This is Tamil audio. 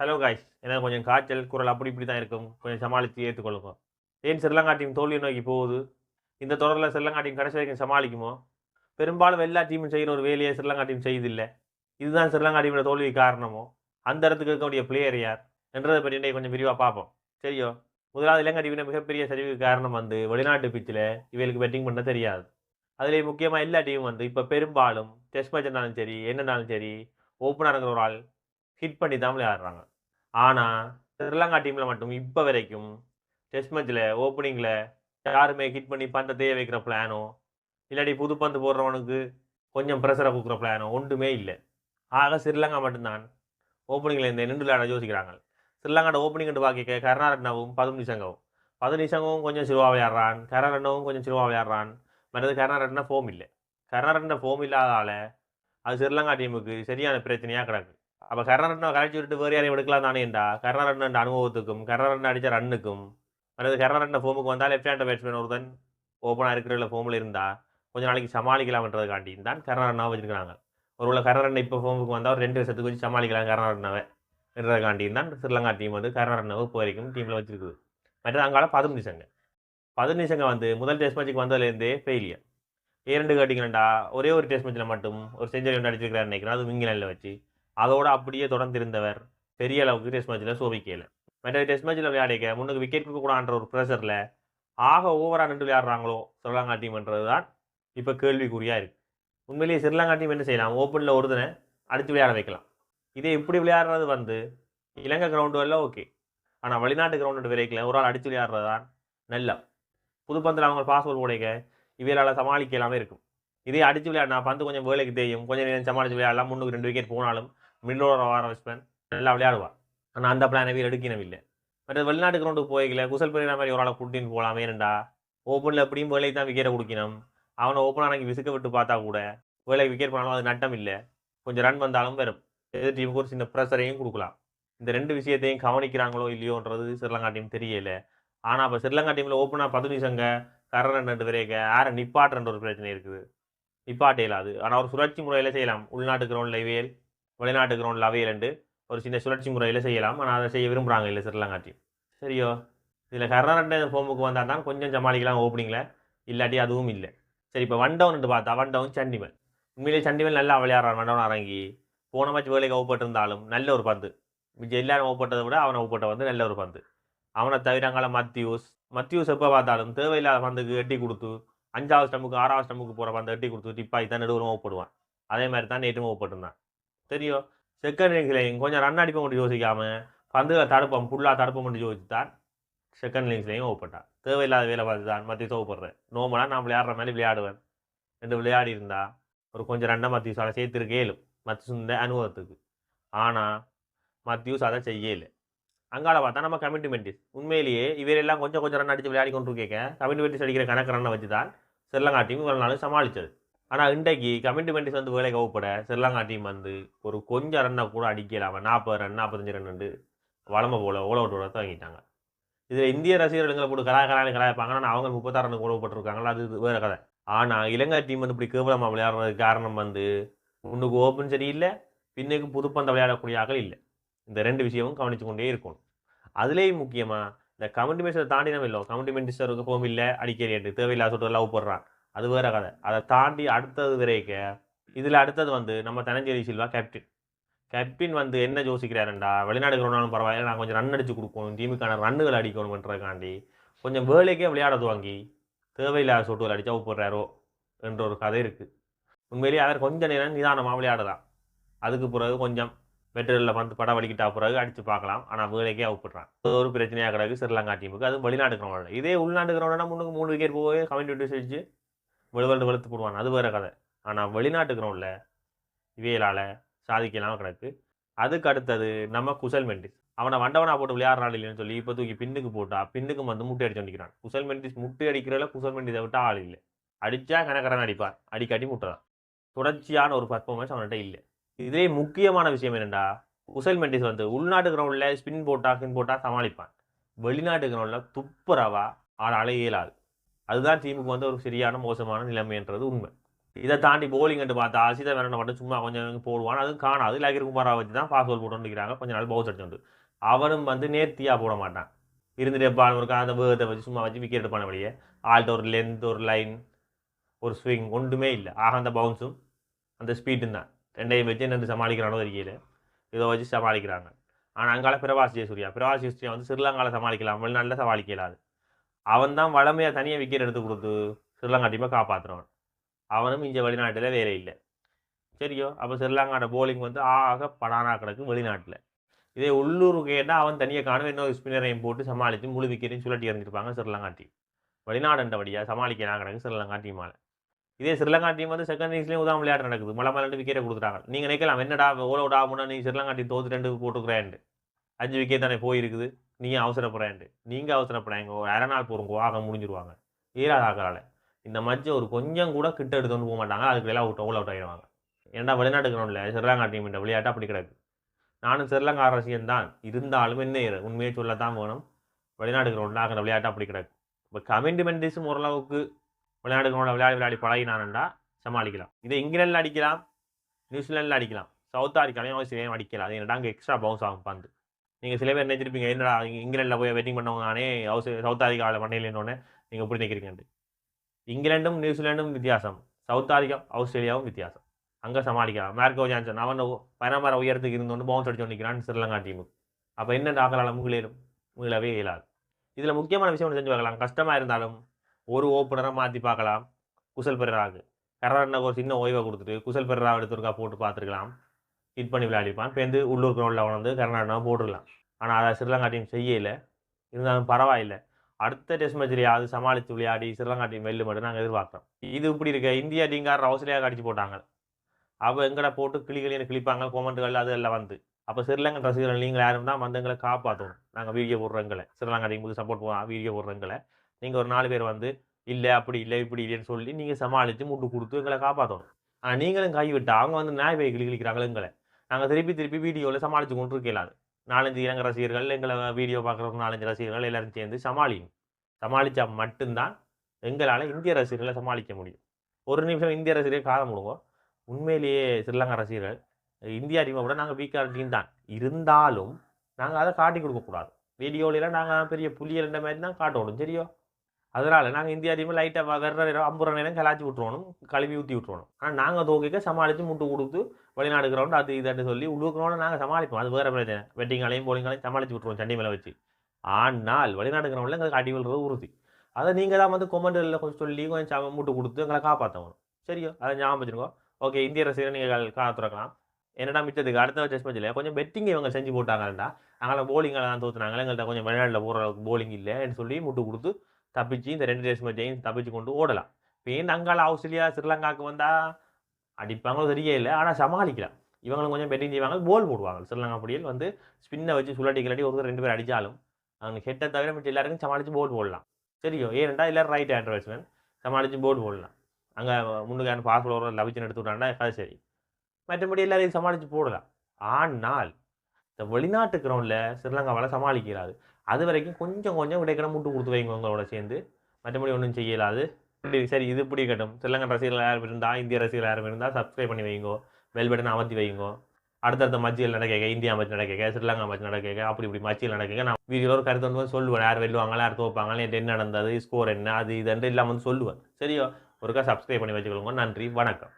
ஹலோ காய்ஸ் எனக்கு கொஞ்சம் காய்ச்சல் குரல் அப்படி இப்படி தான் இருக்கும். கொஞ்சம் சமாளித்து ஏற்றுக்கொள்ளுங்க. ஏன் ஸ்ரீலங்கா டீம் தோல்வி நோக்கி போகுது? இந்த தொடரில் ஸ்ரீலங்கா டீம் கடைசி வரைக்கும் சமாளிக்குமோ? பெரும்பாலும் எல்லா டீமும் செய்கிற ஒரு வேலையை ஸ்ரீலங்கா டீம் செய்தில்லை. இதுதான் ஸ்ரீலங்கா டீமோட தோல்வி காரணமோ? அந்த இடத்துக்கு இருக்கக்கூடிய பிளேயர் யார்? என்றதை பற்றி இன்னைக்கு கொஞ்சம் விரிவாக பார்ப்போம். சரியோ? முதலாவது இலங்கை டீமின மிகப்பெரிய சரிவுக்கு காரணம் வந்து வெளிநாட்டு பிச்சில் இவளுக்கு பெட்டிங் பண்ண தெரியாது. அதிலே முக்கியமாக எல்லா டீமும் வந்து இப்போ பெரும்பாலும் டெஸ்ட் மேட்ச் இருந்தாலும் சரி என்னன்னாலும் சரி ஓப்பனருங்கிற ஒரு ஆள் ஹிட் பண்ணி தான் விளையாடுறாங்க. ஆனால் ஸ்ரீலங்கா டீமில் மட்டும் இப்போ வரைக்கும் டெஸ்ட் மேட்ச்சில் ஓப்பனிங்கில் யாருமே ஹிட் பண்ணி பந்தத்தையே வைக்கிற பிளானோ இல்லாட்டி புது பந்து போடுறவனுக்கு கொஞ்சம் ப்ரெஷரை கொடுக்குற பிளானோ ஒன்றுமே இல்லை. ஆக ஸ்ரீலங்கா மட்டும்தான் ஓப்பனிங்கில் இந்த நின்று விளையாட யோசிக்கிறாங்க. ஸ்ரீலங்காட ஓப்பனிங் பார்க்க கருணாரட்னாவும் பதும் நிசங்கவும் பது கொஞ்சம் சிறுவாக விளையாடுறான். கருணாரட்னவும் கொஞ்சம் சிறுவாக விளையாடுறான். மற்றது கருணாரட்னா ஃபோம் இல்லை. கருணாரட்ன ஃபோம் இல்லாதால அது ஸ்ரீலங்கா டீமுக்கு சரியான பிரச்சனையாக கிடக்கு. அப்போ கருணாரட்னா கழிச்சு விட்டு வேறு யாரையும் எடுக்கலாம் தானேண்டா? கருணாரட்ன அனுபவத்துக்கும் கருணாரட்ன அடித்த ரன்னுக்கும் அல்லது கருணாரட்ன ஃபோமுக்கு வந்தால் லெஃப்ட் ஹேண்ட் பேட்ஸ்மேன் ஒருத்தன் ஓப்பனாக இருக்கிற ஃபோமில் இருந்தால் கொஞ்சம் நாளைக்கு சமாளிக்கலாம்ன்றதுக்காண்டி தான் கர்ணரட்னாவை வச்சுருக்காங்க ஒரு உள்ள கருணாரட்ன இப்போ ஃபோமுக்கு வந்தால் ஒரு ரெண்டு வருஷத்துக்கு வச்சு சமாளிக்கலாம் கருணாரட்னாவை என்றதுக்காண்டி தான் ஸ்ரீலங்கா டீம் வந்து கருணாரட்னாவை இப்போ வரைக்கும் டீமில் வச்சுருக்குது. மற்றது அங்கால பதும் நிசங்க பதும் நிசங்க வந்து முதல் டெஸ்ட் மேட்ச்சுக்கு வந்ததுலேருந்தே ஃபெயிலியர் இரண்டு கேட்டிங்கன்னா ஒரே ஒரு டெஸ்ட் மேட்ச்சில் மட்டும் ஒரு செஞ்சுரி ஒன்று அடிச்சிருக்கிறார் நினைக்கிறேன். அது இங்கிலாண்டில் வச்சு. அதோடு அப்படியே தொடர்ந்திருந்தவர். பெரிய அளவுக்கு டெஸ்ட் மேட்ச்சில் சோபிக்கையில் மற்ற டெஸ்ட் மேட்ச்சில் விளையாடிக்க முன்னுக்கு விக்கெட் கொடுக்கக்கூடாதுன்ற ஒரு ப்ரெஷரில் ஆக ஓவராக நின்று விளையாடுறாங்களோ ஸ்ரீலங்கா டீம்ன்றது தான் இப்போ கேள்விக்குறியாக இருக்குது உண்மையிலேயே ஸ்ரீலங்கா டீம் என்ன செய்யலாம்? ஓப்பனில் ஒருத்தனை அடித்து விளையாட வைக்கலாம். இதே இப்படி விளையாடுறது வந்து இலங்கை கிரவுண்டு எல்லாம் ஓகே ஆனால் வெளிநாட்டு கிரவுண்டு வரைக்கல ஒரு ஆள் அடித்து விளையாடுறது தான் நல்ல புதுப்பந்தில் அவங்க பாஸ்போர்ட் உடைக்க சமாளிக்க சமாளிக்கலாமே இருக்கும். இதே அடித்து விளையாடினா பந்து கொஞ்சம் வேலைக்கு தெரியும் கொஞ்சம் நேரம் சமாளித்து விளையாடலாம். முன்னுக்கு ரெண்டு விக்கெட் போனாலும் மிடில் வர நல்லா விளையாடுவான் ஆனால் அந்த பிளானை வீர் எடுக்கணும் மற்ற வெளிநாட்டு கிரௌண்டுக்கு போய்க்கல. குசல் பெரிய மாதிரி ஒரு ஆளை கூட்டின்னு போகலாமே ஏன்டா ஓப்பனில் எப்படியும் வேலைக்கு தான் விக்கெட்டை கொடுக்கணும். அவனை ஓப்பனாக அன்றைக்கி விசுக்க விட்டு பார்த்தா கூட வேலைக்கு விக்கெட் பண்ணாலும் அது நட்டம் இல்லை. கொஞ்சம் ரன் வந்தாலும் வரும் எதிர் டீமுக்கு ஒரு சின்ன ப்ரெஷரையும் கொடுக்கலாம். இந்த ரெண்டு விஷயத்தையும் கவனிக்கிறாங்களோ இல்லையோன்றது ஸ்ரீலங்கா டீம் தெரியல. ஆனால் இப்போ ஸ்ரீலங்கா டீமில் ஓப்பனாக பதுனிசங்க கரண் ரெண்டு வரைக்க ஆரை நிப்பாட்டுன்ற ஒரு பிரச்சனை இருக்குது. நிப்பாட்டையில் அது ஆனால் ஒரு சுழற்சி முறையில் செய்யலாம். உள்நாட்டு கிரவுண்டில் வேல் வெளிநாட்டு கிரவுண்டில் அவையல் ஒரு சின்ன சுழற்சி முறையில் செய்யலாம். ஆனால் அதை செய்ய விரும்புகிறாங்க இல்லை ஸ்ரீலங்கா டீம் சரியோ? இதில் கர்நாடக ஃபோமுக்கு வந்தால் தான் கொஞ்சம் சமாளிக்கலாம் ஓப்பனிங்கில் இல்லாட்டி அதுவும் இல்லை. சரி இப்போ ஒன் டவுன்ட்டு பார்த்தா ஒன் டவுன் சண்டிமல் உண்மையிலே சண்டிமல் நல்லா விளையாடுறான் ஒன் டவுன் இறங்கி போன மேட்ச் வேலைக்கு ஒப்பட்டிருந்தாலும் நல்ல ஒரு பந்து. மிச்சம் எல்லாரும் ஓப்பட்டதை விட அவனை ஓப்பட்ட வந்து நல்ல ஒரு பந்து. அவனை தவிரங்கால மத்தியூஸ் மத்தியூஸ் எப்போ பார்த்தாலும் தேவையில்லாத பந்துக்கு எட்டி கொடுத்து அஞ்சாவது ஸ்டம்புக்கு ஆறாவது ஸ்டம்புக்கு போகிற பந்தை எட்டி கொடுத்து டிப்பாய் தான் நடுவரும் ஓப்படுவான் அதே மாதிரி தான் நேற்றும் ஓப்பட்டிருந்தான் தெரியும். செகண்ட் இன்னிங்ஸ்லையும் கொஞ்சம் ரன் அடிப்பை கொண்டு யோசிக்காமல் பந்துகளை தடுப்போம் ஃபுல்லாக தடுப்போம் கொண்டு யோசிச்சு செகண்ட் இன்னிங்ஸ்லையும் ஓப்பட்டான் தேவையில்லாத வேலை பார்த்து தான் மத்திய சோப்படுறேன் நோமலாக நான் விளையாடுற மாதிரி விளையாடுவேன் ரெண்டு விளையாடி இருந்தா ஒரு கொஞ்சம் ரெண்டை மத்தியூஸால் சேர்த்துருக்கே இயலும் மத்தியுந்த அனுபவத்துக்கு. ஆனால் மத்தியூஸ் அதை செய்யலை அங்கால பார்த்தா நம்ம கமிட்மெண்ட்டிஸ் உண்மையிலேயே இவரெல்லாம் கொஞ்சம் கொஞ்சம் ரன் அடித்து விளையாடி கொண்டு கேட்க கமிட்மெண்ட்டிஸ் அடிக்கிற கணக்கு ரன்னை வச்சு தான் ஸ்ரீலங்கா டீம் இவ்வளோ நாளும் சமாளித்தது ஆனால் இன்றைக்கு கமிட்மெண்ட்டிஸ் வந்து வேலை கவப்பட ஸ்ரீலங்கா டீம் வந்து ஒரு கொஞ்சம் ரன்னை கூட அடிக்கலாமல் நாற்பது ரன் நாற்பத்தஞ்சு ரன் வந்து வளமை போல ஓல அவுட் விட துவங்கிட்டாங்க இதில் இந்திய ரசிகர்களுங்களை போட்டு கலாய கலாய கலாய்ப்பாங்க ஆனால் அவங்க முப்பத்தாறு ரன் ஓடப்பட்டிருக்காங்களா அது வேறு கதை. ஆனால் இலங்கை டீம் வந்து இப்படி கேவலமாக விளையாடுறதுக்கு காரணம் வந்து முன்னுக்கு ஓப்பன் சரியில்லை பின்னுக்கு புதுப்பந்த விளையாடக்கூடிய ஆக்கள் இல்லை. இந்த ரெண்டு விஷயமும் கவனித்து கொண்டே இருக்கணும். அதுலேயும் முக்கியமாக இந்த கமிட்மெண்ட்ஸை தாண்டி நம்ம இல்லை கமிட்மெண்ட்ஸருக்கு ஃபோம் இல்லை அடிக்கடி தேவையில்லாத சொல்லிட்டு லவ் போடுறான். அது வேற கதை. அதை தாண்டி அடுத்தது விரைக்க இதில் அடுத்தது வந்து நம்ம தனஞ்சேரி சில்வா கேப்டன் கேப்டன் வந்து என்ன யோசிக்கிறாருண்டா? வெளிநாடு கிரௌண்டாலும் பரவாயில்ல நான் கொஞ்சம் ரன் அடித்து கொடுக்கணும் டீமுக்கான ரன்னுகள் அடிக்கணும்ன்றதுக்காண்டி கொஞ்சம் வேலைக்கே விளையாட துவங்கி தேவையில்லாத சொட்டுகள் அடித்தா போடுறாரோ என்ற ஒரு கதை இருக்குது உண்மையிலேயே அவர் கொஞ்சம் நேரம் நிதானமாக விளையாடலாம். அதுக்கு பிறகு கொஞ்சம் வெற்றிகளில் வந்து படம் வலிக்கிட்டா பிறகு அடித்து பார்க்கலாம். ஆனால் வேலைக்கே அவுப்பிட்றான் அது ஒரு பிரச்சனையாக கிடக்கு ஸ்ரீலங்கா டீமுக்கு அது வெளிநாடு கிரௌண்ட் இதே உள்நாட்டு கிரௌண்ட்னா முன்னுக்கு மூணு விக்கெட் போய் கமெண்ட் செஞ்சு வெளுவெழுந்து வெளுத்து போடுவான். அது வேறு கதை. ஆனால் வெளிநாட்டு கிரௌண்டில் இவையலால் சாதிக்கலாம் கிடக்கு. அதுக்கு அடுத்தது நம்ம குசல் மெண்டிஸ். அவனை வண்டவனா போட்டு விளையாடுறாள் இல்லைன்னு சொல்லி இப்போ தூக்கி பின்னுக்கு போட்டா பின்னுக்கு வந்து முட்டை அடிச்சு வந்துக்கிறான் குசல் மெண்டிஸ் முட்டை அடிக்கிறதுல குசல் மெண்டிஸை விட்டு ஆள் இல்லை. அடித்தா கணக்கரன் அடிப்பார் அடிக்காட்டி முட்டுறான். தொடர்ச்சியான ஒரு பர்ஃபார்மன்ஸ் அவன்கிட்ட இல்லை. இதே முக்கியமான விஷயம் என்னென்னா குசல் மெண்டிஸ் வந்து உள்நாட்டு கிரவுண்டில் ஸ்பின் போட்டா ஸ்பின் போட்டா சமாளிப்பான். வெளிநாட்டு கிரவுண்டில் துப்புரவா ஆளால ஆள் அதுதான் டீமுக்கு வந்து ஒரு சரியான மோசமான நிலைமைன்றது உண்மை. இதை தாண்டி போலிங் என்று பார்த்தா அசித வேணும் மட்டும் சும்மா கொஞ்சம் போடுவான். அதுவும் காணாது. லகிர் குமாரா வச்சு தான் பாஸ் பால் போட்டு கொஞ்சம் கொஞ்ச நாள் பவுஸ் அடிச்சுட்டு அவனும் வந்து நேர்த்தியாக போட மாட்டான். இருந்துட்டு பால் ஒரு அந்த வேகத்தை வச்சு சும்மா வச்சு விக்கெட் எடுப்பான வழியே ஆல்ட்ட ஒரு லென்த் ஒரு லைன் ஒரு ஸ்விங் ஒன்றுமே இல்லை. ஆக அந்த பவுன்ஸும் அந்த ஸ்பீடும் தான். ரெண்டையும் வச்சு என்னென்று சமாளிக்கிறானோ தெரியல. இதை வச்சு சமாளிக்கிறாங்க. ஆனால் அங்கால பிரபாஸ் ஜெயசூர்யா. பிரபாஸ் ஜெயசூர்யா வந்து ஸ்ரீலங்காவில் சமாளிக்கலாம். வெளிநாட்டில் சமாளிக்கலாது. அவன் தான் வளமையாக தனியாக விக்கெட் எடுத்து கொடுத்து ஸ்ரீலங்கா டீமை காப்பாற்றுறவன் அவனும் இங்கே வெளிநாட்டில் வேலை இல்லை. சரியோ? அப்போ ஸ்ரீலங்காவோட போலிங் வந்து ஆக படானா கிடக்கு வெளிநாட்டில். இதே உள்ளூர் கேட்டால் அவன் தனியாக காணும். இன்னொரு ஸ்பின்னரையும் போட்டு சமாளித்து முழு விக்கெட்டையும் சுழட்டி எறிஞ்சிருப்பாங்க ஸ்ரீலங்கா டீம் வெளிநாடுன்றபடியாக சமாளிக்கலாம் கிடக்கு ஸ்ரீலங்கா டீமால் இதே ஸ்ரீலங்கா டீம் வந்து செகண்ட் இன்னிங்ஸ்லேயும் உதான் விளையாட்டு நடக்குது. மலை மலண்டு விக்கெட்டை கொடுத்துட்டாங்க. நீங்கள் நினைக்கலாம் என்னடா ஓலோடா விடா முன்னா நீ ஸ்ரீலங்கா டீம் தோத்து ரெண்டு போட்டுக்கிறேன் அஞ்சு விக்கெட் தானே போயிருக்குது. நீ அவசரப்படுறேன்ட்டு நீங்கள் அவசரப்படுறாங்க ஒரு அரை நாள் போகிறோம் ஆக முடிஞ்சிருவாங்க. ஈராதாக்களால் இந்த மச்சை ஒரு கொஞ்சம் கூட கிட்ட எடுத்து வந்து போக மாட்டாங்க. அதுக்கு எல்லாம் அவுட் ஓல் அவுட் ஆகிடுவாங்க ஏன்டா வெளிநாட்டு கிரௌண்டில் ஸ்ரீலங்கா டீம் இந்த விளையாட்டு அப்படி கிடக்கு. நானும் ஸ்ரீலங்கா அரசியல் தான். இருந்தாலும் என்ன உண்மையை சொல்லத்தான் வேணும். வெளிநாட்டு கிரௌண்டில் ஆகிற விளையாட்டு அப்படி கிடக்கு. இப்போ கமெண்ட்மெண்ட்ஸும் ஓரளவுக்கு விளையாட்டு கிரௌண்டில் விளையாடி விளையாடி பழகினானண்டா சமாளிக்கலாம். இதை இங்கிலாண்டில் அடிக்கலாம். நியூசிலாண்டில் அடிக்கலாம். சவுத் ஆஃப்ரிக்காலையும் அவசியம் அடிக்கலாம். அது என்னடா அங்கே எக்ஸ்ட்ரா பவுன்ஸ் ஆகும் பந்து. நீங்கள் சில பேர் நினைச்சிருப்பீங்க என்னடா இங்கிலாண்டில் போய் வெட்டிங் பண்ணவங்க நானே அவசியம் சவுத் ஆஃப்ரிக்காவில் பண்ணலைன்னொன்னே நீங்கள் புரிஞ்சு நிற்கிறீங்கன்ட்டு இங்கிலாண்டும் நியூசிலாண்டும் வித்தியாசம். சவுத் ஆஃப்ரிக்கா ஆஸ்திரேலியாவும் வித்தியாசம். அங்கே சமாளிக்கலாம். மேர்கோ ஜான்சன் அவன் பரம்பரை உயரத்துக்கு இருந்தோன்னு பவுன்ஸ் அடிச்சு நிற்கிறான் ஸ்ரீலங்கா டீமுக்கு அப்போ என்ன ஆக்கலால் முகிலேரும் முகிலவே இயலாது. இதில் முக்கியமான விஷயம் ஒன்று செஞ்சு பார்க்கலாம். கஷ்டமாக இருந்தாலும் ஒரு ஓப்பனரை மாற்றி பார்க்கலாம். குசல் பெர்ராவுக்கு. கரண்ட ஒரு சின்ன ஓய்வை கொடுத்துட்டு குசல் பெர்ரா எடுத்துருக்கா போட்டு பார்த்துருக்கலாம். ஹிட் பண்ணி விளையாடிப்பான். இப்போ வந்து உள்ளூர் கிரௌண்டில் அவன் வந்து கர்நாடகா போட்டுடலாம். ஆனால் அதை ஸ்ரீலங்கா டீம் செய்யலை. இருந்தாலும் பரவாயில்லை. அடுத்த டெஸ்ட் மேட்ச்லையாவது சமாளித்து விளையாடி ஸ்ரீலங்கா டீம் வெல்லு மட்டும் நாங்கள் எதிர்பார்க்குறோம் இது இப்படி இருக்க இந்தியா டீங்கார் ஆஸ்திரேலியா அடிச்சு போட்டாங்க. அவள் எங்கடா போட்டு கிளி கிளின்னு கிளிப்பாங்க கோமெண்ட்டுகள் அது எல்லாம் வந்து. அப்போ ஸ்ரீலங்கா ரசிகர்கள் நீங்கள் யாரும் தான் வந்து எங்களை காப்பாற்றணும் நாங்கள் வீடியோ போடுறவங்களை ஸ்ரீலங்கா டீம் சப்போர்ட் போவோம் வீடியோ போடுறவங்களை நீங்கள் ஒரு நாலு பேர் வந்து இல்லை அப்படி இல்லை இப்படி இல்லைன்னு சொல்லி நீங்கள் சமாளித்து முட்டு கொடுத்து எங்களை காப்பாற்றணும் ஆனால் நீங்களும் கைவிட்டு அவங்க வந்து நியாய போய் கிளி கிளிக்கிறாங்களே எங்களை. நாங்கள் திருப்பி திருப்பி வீடியோவில் சமாளித்து கொண்டு இருக்கலாம் நாலஞ்சு இளங்க ரசிகர்கள் எங்களை வீடியோ பார்க்குறவங்க நாலஞ்சு ரசிகர்கள் எல்லாரும் சேர்ந்து சமாளியும் சமாளித்தா மட்டும்தான் எங்களால் இந்திய ரசிகர்களை சமாளிக்க முடியும். ஒரு நிமிஷம் இந்திய ரசிகர்கள் காலம் விடுங்க உண்மையிலேயே ஸ்ரீலங்கா ரசிகர்கள் இந்தியா டீமை விட நாங்கள் வீக்கான டீம் தான். இருந்தாலும் நாங்கள் அதை காட்டி கொடுக்கக்கூடாது வீடியோலாம் நாங்கள் பெரிய புலியல் இந்த மாதிரி தான் காட்டணும் சரியோ? அதனால் நாங்கள் இந்தியா டீமை லைட்டாக வர்ற நேரம் அம்புற நேரம் கலாச்சி விட்டுருவோம் கழுவி ஊற்றி விட்டுருவோம் ஆனால் நாங்கள் தோக்கிக்க சமாளித்து முட்டு கொடுத்து வெளிநாடு கிரவுண்ட் அது இதுன்னு சொல்லி உள்ளூர் நாங்கள் சமாளிப்போம். அது வேறு பிரச்சனை. வெட்டிங்காலையும் போலிங்காலையும் சமாளித்து விட்டுருவோம் சண்டி மேலே வச்சு. ஆனால் வெளிநாடு கிரவுண்டில் எங்களுக்கு அடி விழுறது உறுதி. அதை நீங்கள் தான் வந்து கொமெண்டில் கொஞ்சம் சொல்லி கொஞ்சம் முட்டு கொடுத்து எங்களை காப்பாற்றணும் சரியோ? அதை ஞாபகம் வச்சுருக்கோம் ஓகே இந்திய ரசிகர் நீங்கள் காத்துறக்கலாம் என்னடா மிச்சத்துக்கு? அடுத்த டெஸ்ட் மேட்ச்சில் கொஞ்சம் பெட்டிங் இவங்க செஞ்சு போட்டாங்கடா அதனால் போலிங்கெல்லாம் தான் எங்கள்கிட்ட கொஞ்சம் வெளிநாட்டில் போகிற அளவுக்கு போலிங் இல்லைன்னு சொல்லி முட்டு கொடுத்து தப்பிச்சு இந்த ரெண்டு டேஸ் மேட்சையும் தப்பிச்சு கொண்டு ஓடலாம். இப்போ ஏன் அங்கால ஆஸ்திரேலியா ஸ்ரீலங்காவுக்கு வந்தால் அடிப்பாங்களோ தெரியவே இல்லை. ஆனால் சமாளிக்கலாம். இவங்களும் கொஞ்சம் பெட்டிங் செய்வாங்க. போல் போடுவாங்க. ஸ்ரீலங்கா பொடியில் வந்து ஸ்பின்னை வச்சு சுழட்டி கிளட்டி ஒருத்தர் ரெண்டு பேர் அடித்தாலும் அவங்க ஹெட்டை தவிர மிச்சம் எல்லாருக்கும் சமாளித்து போல் போடலாம். சரியோ? ஏன்டா எல்லோரும் ரைட் ஹேண்ட் பேட்ஸ்மேன் சமாளித்து போல் போடலாம். அங்கே முன்னுக்கான பாஸ் ஓவர் லவிச்சன் எடுத்து விட்டாண்டா அது சரி. மற்றபடி எல்லாரையும் சமாளித்து போடலாம். ஆனால் இந்த வெளிநாட்டு கிரவுண்டில் ஸ்ரீலங்காவால் சமாளிக்கிறாது அது வரைக்கும் கொஞ்சம் கொஞ்சம் இடைக்கிட முட்டு கொடுத்து வைங்க உங்களோட சேர்ந்து. மற்றபடி ஒன்றும் செய்யலாது சரி இது இப்படி கட்டும் ரசிகர்கள் யாரும் இருந்தால் இந்திய ரசிகர்கள் யாரும் இருந்தால் சப்ஸ்கிரைப் பண்ணி வைங்கோ. பெல் பட்டன் அமர்த்தி வைங்கோ. அடுத்தடுத்த மச்சியில் நடக்க இந்தியா மச்சு நடக்க ஸ்ரீலங்கா மச்சு நடக்க அப்படி இப்படி மச்சியில் நடக்க நான் வீடியோவில் ஒரு கருத்து வந்து சொல்லுவேன். யார் வெல்லுவாங்களா யார் தோப்பாங்களா நேற்று என்ன நடந்தது ஸ்கோர் என்ன அது இதுன்ட்டு இல்லாமல் வந்து சொல்லுவேன். சரியோ? ஒருக்கா சப்ஸ்கிரைப் பண்ணி வச்சுக்கொள்ளுங்க. நன்றி வணக்கம்.